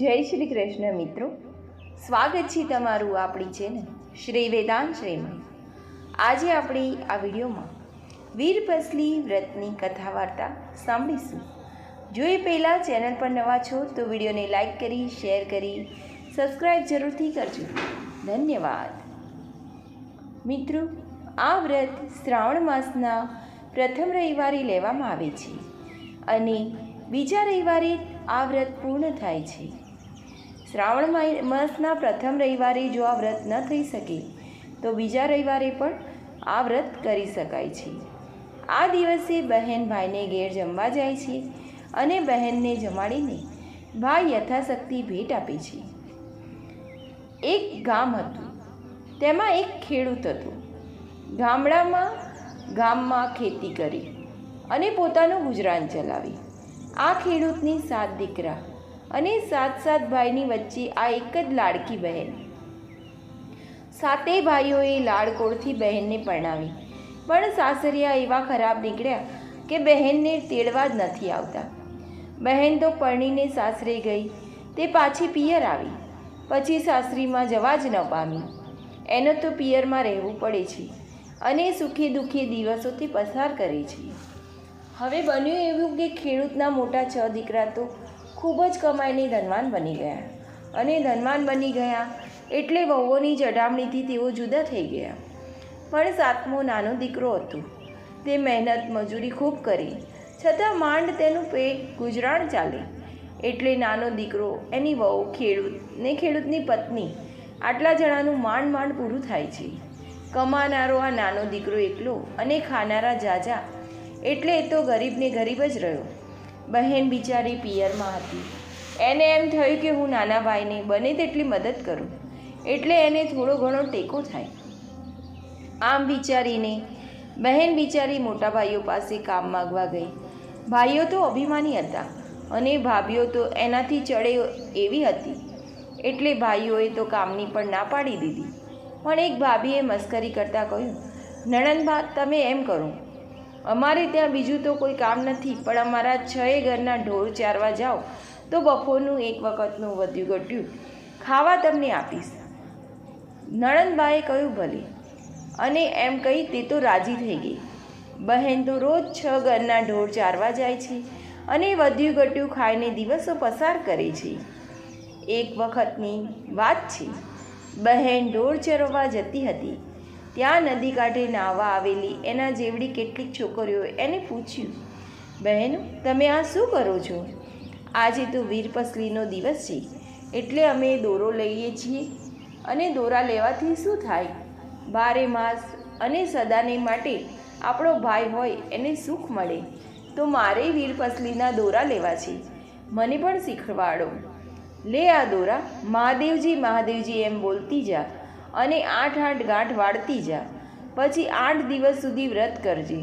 જય શ્રી કૃષ્ણ મિત્રો. સ્વાગત છે તમારું આપણી ચેનલ શ્રી વેદાંત શ્રેમાં આજે આપણે આ વિડીયોમાં વીરપસલી વ્રતની કથા વાર્તા સાંભળીશું. જો એ પહેલાં ચેનલ પર નવા છો તો વિડીયોને લાઇક કરી શેર કરી સબસ્ક્રાઈબ જરૂરથી કરજો. ધન્યવાદ. મિત્રો, આ વ્રત શ્રાવણ માસના પ્રથમ રવિવારે લેવામાં આવે છે અને બીજા રવિવારે આ વ્રત પૂર્ણ થાય છે. શ્રાવણ માસના પ્રથમ રવિવારે જો આ વ્રત ન થઈ શકે, તો બીજા રવિવારે પણ આ વ્રત કરી શકાય છે. આ દિવસે બહેન ભાઈને ઘેર જમવા જાય છે અને બહેનને જમાડીને ભાઈ યથાશક્તિ ભેટ આપે છે. એક ગામ હતું, તેમાં એક ખેડૂત હતો. ગામડામાં ગામમાં ખેતી કરી અને પોતાનું ગુજરાન ચલાવી. આ ખેડૂતની સાત દીકરા અને સાત સાત ભાઈની વચ્ચે આ એક જ લાડકી બહેન. સાતેય ભાઈઓએ લાડકોળથી બહેનને પરણાવી. પણ સાસરિયા એવા ખરાબ નીકળ્યા કે બહેનને તેડવા જ નથી આવતા. બહેન તો પરણીને સાસરે ગઈ, તે પાછી પિયર આવી. પછી સાસરીમાં જવા જ ન પામી. એનો તો પિયરમાં રહેવું પડે છે અને સુખે દુઃખે દિવસોથી પસાર કરે છે. હવે બન્યું એવું કે ખેડૂતના મોટા છ દીકરા તો ખૂબ જ કમાઈને ધનવાન બની ગયા. અને ધનવાન બની ગયા એટલે વહુઓની જડામણીથી તેઓ જુદા થઈ ગયા. પણ સાતમો નાનો દીકરો હતો. તે મહેનત મજૂરી ખૂબ કરી. છતાં માંડ તેનું પેટ ગુજરાન ચાલે. એટલે નાનો દીકરો એની વહુ ખેડૂત ને ખેડૂતની પત્ની આટલા જણાનું માંડ માંડ પૂરું થાય છે. કમાનારો આ નાનો દીકરો એકલો અને ખાનારા જાજા. એટલે એ તો ગરીબને ગરીબ જ રહ્યો. બહેન બિચારી પિયરમાં હતી. એને એમ થયું કે હું નાના ભાઈને બને તેટલી મદદ કરું. એટલે એને થોડો ઘણો ટેકો થાય. આમ વિચારીને બહેન બિચારી મોટા ભાઈઓ પાસે કામ માગવા ગઈ. ભાઈઓ તો અભિમાની હતા અને ભાભીઓ તો એનાથી ચડે એવી હતી. એટલે ભાઈઓએ તો કામની પણ ના પાડી દીધી. પણ એક ભાભીએ મસ્કરી કરતાં કહ્યું નણંદબા તમે એમ કરો અમારે ત્યાં બીજું તો કોઈ કામ નથી, પણ અમારા છએ ઘરના ઢોર ચારવા જાઓ, તો બપોરનું એક વખતનું વધ્યું ઘટ્યું ખાવા તમને આપીશ. નણંદબાએ કહ્યું, ભલે. અને એમ કહી તે તો રાજી થઈ ગઈ. બહેન તો રોજ છ ઘરના ઢોર ચારવા જાય છે અને વધ્યું ઘટ્યું ખાઈને દિવસો પસાર કરે છે. એક વખતની વાત છે. બહેન ઢોર ચરવા જતી હતી. ત્યાં નદી કાંઠે નાહવા આવેલી એના જેવડી કેટલીક છોકરીઓએ એને પૂછ્યું, બહેન, તમે આ શું કરો છો? આજે તો વીરપસલીનો દિવસ છે, એટલે અમે દોરો લઈએ છીએ અને દોરા લેવાથી શું થાય? બારે માસ અને સદાને માટે આપણો ભાઈ હોય એને સુખ મળે, તો મારે વીરપસલીના દોરા લેવા છે. મને પણ શીખવાડો. લે આ દોરા, મહાદેવજી મહાદેવજી એમ બોલતી જા. અને આઠ આઠ ગાંઠ વાળતી જા. પછી આઠ દિવસ સુધી વ્રત કરજે.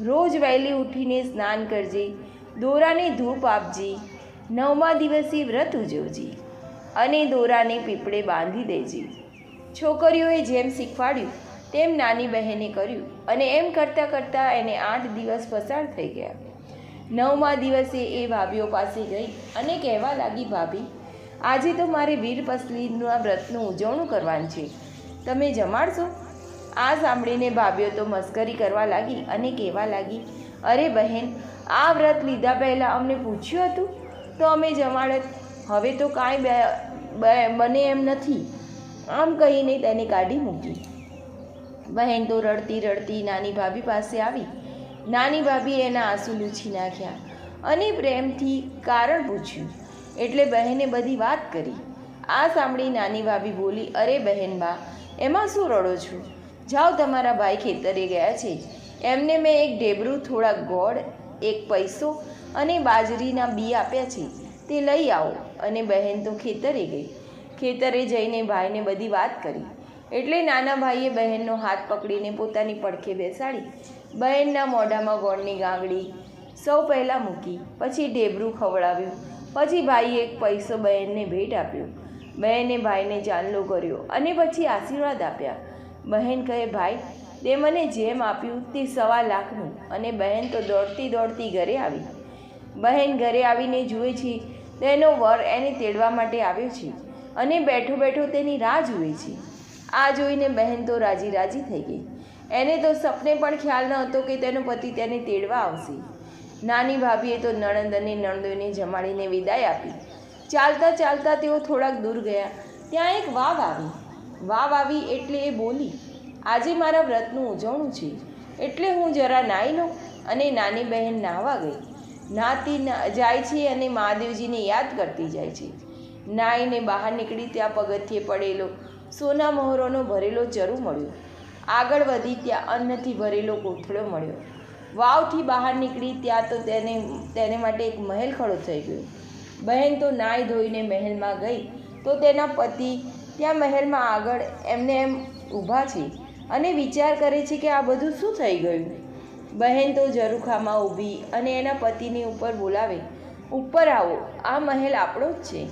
રોજ વહેલી ઉઠીને સ્નાન કરજે. દોરાને ધૂપ આપજે. નવમા દિવસે વ્રત ઉજવજે અને દોરાને પીપળે બાંધી દેજે. છોકરીઓએ જેમ શીખવાડ્યું, તેમ નાની બહેને કર્યું અને એમ કરતાં કરતાં એને આઠ દિવસ પસાર થઈ ગયા. નવમા દિવસે એ ભાભીઓ પાસે ગઈ અને કહેવા લાગી, ભાભી આજે તો મારે વીર પસલીના વ્રતનું ઉજવણું કરવાનું છે. તમે જમાડશો? આ સાંભળીને ભાભીઓ તો મસ્કરી કરવા લાગી અને કહેવા લાગી, અરે બહેન, આ વ્રત લીધા પહેલાં અમને પૂછ્યું હતું? તો અમે જમાડત. હવે તો કાંઈ બને એમ નથી. આમ કહીને તેને કાઢી મૂકી. બહેન તો રડતી રડતી નાની ભાભી પાસે આવી. નાની ભાભી એના આંસુ લૂછી નાખ્યા અને પ્રેમથી કારણ પૂછ્યું એટલે બહેને બધી વાત કરી. આ સાંભળી નાની ભાભી બોલી, અરે બહેન બા, એમાં શું રડો છો? જાઓ તમારા ભાઈ ખેતરે ગયા છે. એમને મેં એક ઢેબરું થોડા ગોળ, એક પૈસો અને બાજરીના બી આપ્યા છે. તે લઈ આવો. અને બહેન તો ખેતરે ગઈ. ખેતરે જઈને ભાઈને બધી વાત કરી. એટલે નાના ભાઈએ બહેનનો હાથ પકડીને પોતાની પડખે બેસાડી. બહેનના મોઢામાં ગોળની ગાંગડી સૌ પહેલાં મૂકી, પછી ઢેબરું ખવડાવ્યું. પછી ભાઈએ એક પૈસો બહેનને ભેટ આપ્યો. બહેને ભાઈને ચાંદલો કર્યો અને પછી આશીર્વાદ આપ્યા. બહેન કહે, ભાઈ, તે મને જેમ આપ્યું તે સવા લાખનું અને બહેન તો દોડતી દોડતી ઘરે આવી. બહેન ઘરે આવીને જુએ છે, તેનો વર એને તેડવા માટે આવ્યો છે અને બેઠો બેઠો તેની રાહ જુએ છે. આ જોઈને બહેન તો રાજી રાજી થઈ ગઈ. એને તો સપને પણ ખ્યાલ ન હતો કે તેનો પતિ તેને તેડવા આવશે. નાની ભાભીએ તો નણંદ અને નણંદોને જમાડીને વિદાય આપી. ચાલતા ચાલતા તેઓ થોડાક દૂર ગયા. ત્યાં એક વાવ આવી. વાવ આવી એટલે એ બોલી, આજે મારા વ્રતનું ઉજવણું છે. એટલે હું જરા નાહી લઉં. અને નાની બહેન નાહવા ગઈ. નાતી જાય છે અને મહાદેવજીને યાદ કરતી જાય છે. નાહીને બહાર નીકળી ત્યાં પગથિયે પડેલો સોના મહોરોનો ભરેલો ચરુ મળ્યો. આગળ વધી ત્યાં અન્નથી ભરેલો કોથળો મળ્યો. વાવથી બહાર નીકળી ત્યાં તો તેને તેને માટે એક મહેલ ખડો થઈ ગયો. બહેન તો નાહી ધોઈને મહેલમાં ગઈ. તો તેના પતિ ત્યાં મહેલમાં આગળ એમને એમ ઊભા છે અને વિચાર કરે છે કે આ બધું શું થઈ ગયું? બહેન તો ઝરૂખામાં ઊભી અને એના પતિની ઉપર બોલાવે, ઉપર આવો, આ મહેલ આપણો જ છે.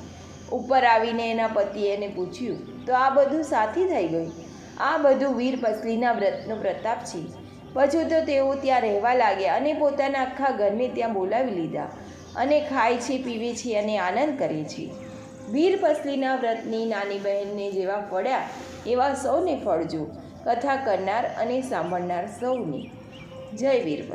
ઉપર આવીને એના પતિએ એને પૂછ્યું, તો આ બધું સાથી થઈ ગયું? આ બધું વીર પસલીના વ્રતનો પ્રતાપ છે. પછી તો તેઓ ત્યાં રહેવા લાગ્યા અને પોતાના આખા ઘરને ત્યાં બોલાવી લીધા અને ખાય છે, પીવે છે અને આનંદ કરે છે. વીર પસલીના વ્રતની નાની બહેનને જેવા ફળ્યા એવા સૌને ફળજો. કથા કરનાર અને સાંભળનાર સૌને. જય વીર